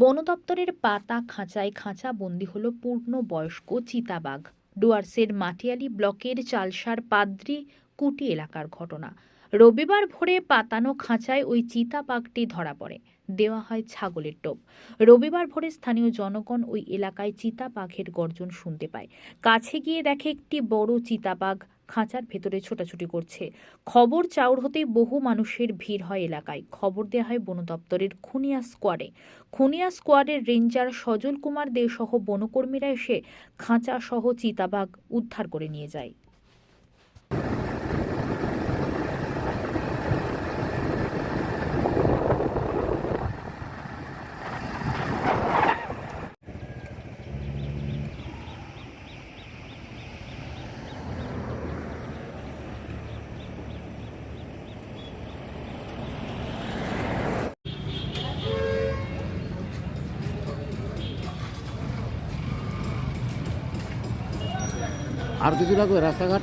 বন দপ্তরের পাতা খাঁচায় খাঁচা বন্দি হল পূর্ণ বয়স্ক চিতাবাঘ। ডুয়ার্সের মাটিয়ালি ব্লকের চালসার পাদ্রি কুটি এলাকার ঘটনা। রবিবার ভোরে পাতানো খাঁচায় ওই চিতাবাঘটি ধরা পড়ে। দেওয়া হয় ছাগলের টোপ। রবিবার ভোরে স্থানীয় জনগণ ওই এলাকায় চিতাবাঘের গর্জন শুনতে পায়। কাছে গিয়ে দেখে একটি বড় চিতাবাঘ খাঁচার ভেতরে ছোটাছুটি করছে। খবর চাউর হতে বহু মানুষের ভিড় হয় এলাকায়। খবর দেওয়া হয় বন দপ্তরের খুনিয়া স্কোয়াডে। খুনিয়া স্কোয়াডের রেঞ্জার সজল কুমার দে সহ বনকর্মীরা এসে খাঁচা সহ চিতাবাঘ উদ্ধার করে নিয়ে যায়। আর কিছু লাগবে রাস্তাঘাট?